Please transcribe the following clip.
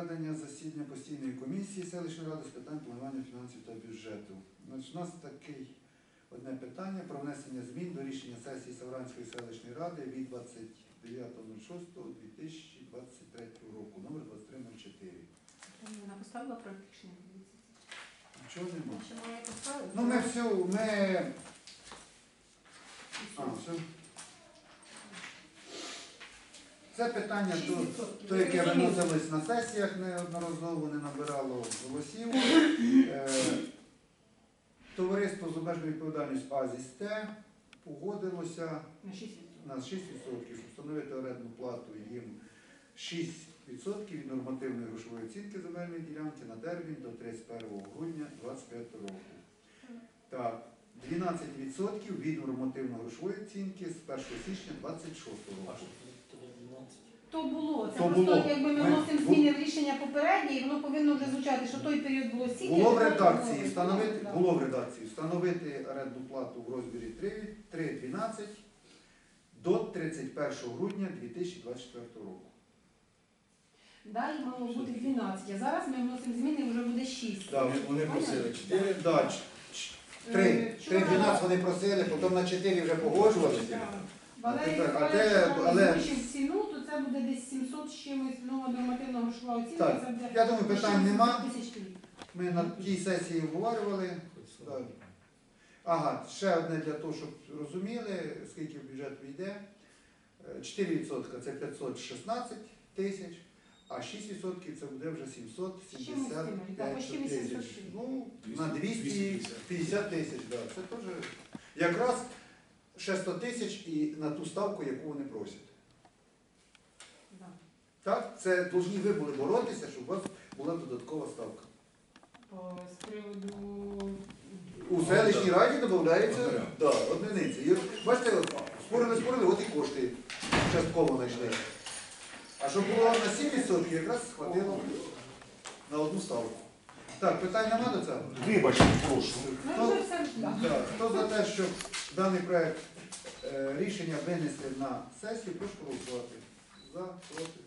проведення засідання постійної комісії селищної ради з питань планування фінансів та бюджету. Значить, у нас такий одне питання про внесення змін до рішення сесії Савранської селищної ради від 29.06.2023 року, номер 2304. Вона поставила проект рішення. Чого нема? Ще має поставити? Ну, ми всю, ми. А, все. Це питання то, то, яке виносилось на сесіях неодноразово, не набирало голосів. Е, Товариство з обмеженою відповідальністю АЗІСТЕ погодилося На 6 на 6%, встановити орендну плату їм 6% від нормативної грошової оцінки земельної ділянки на термін до 31 грудня 2025 року. Так, 12% від нормативної грошової оцінки з 1 січня 2026 року. То було. Це То просто було. якби ми Ми- вносимо зміни в рішення попереднє, і воно повинно вже звучати, що той період було стільки. Було в тепер редакції встановити, Да. було в редакції встановити орендну плату в розмірі 3 3,12 до 31 грудня 2024 року. Далі мало бути 12, а зараз ми вносимо зміни, вже буде 6. Да, Вони просили 4. Да, ч- ч- Три. Три 12 вони просили, потім на 4 вже погоджувалися. Валерій А а де- що але- збільшив ціну, то це буде десь 700 з чимось, нова нормативна грошова оцінка. Так, це буде я думаю, питань 60 нема. тисяч гривень. Ми на тій сесії обговорювали. Так. Ага, ще одне для того, щоб розуміли, скільки в бюджет війде. Е, 4% це 516 тисяч, а 6% це буде вже Чимось 775 тим, так, почти 800 тисяч. тисяч. Ну, на 250 тисяч, да. це теж якраз ще 100 тисяч і на ту ставку, яку вони просять. Да. Так, це повинні ви були боротися, щоб у вас була додаткова ставка. О, З приводу У селищній раді додається Одиниця. да, одиниці. І, бачите, от, спорили, спорили, от і кошти частково знайшли. А щоб було на 7%, якраз схватило на одну ставку. Так, питань нема до цього? Вибачте, прошу. Ну, Хто- вже все, да. Так, Хто за те, щоб даний проект е, рішення винести на сесію, прошу голосувати. За, проти,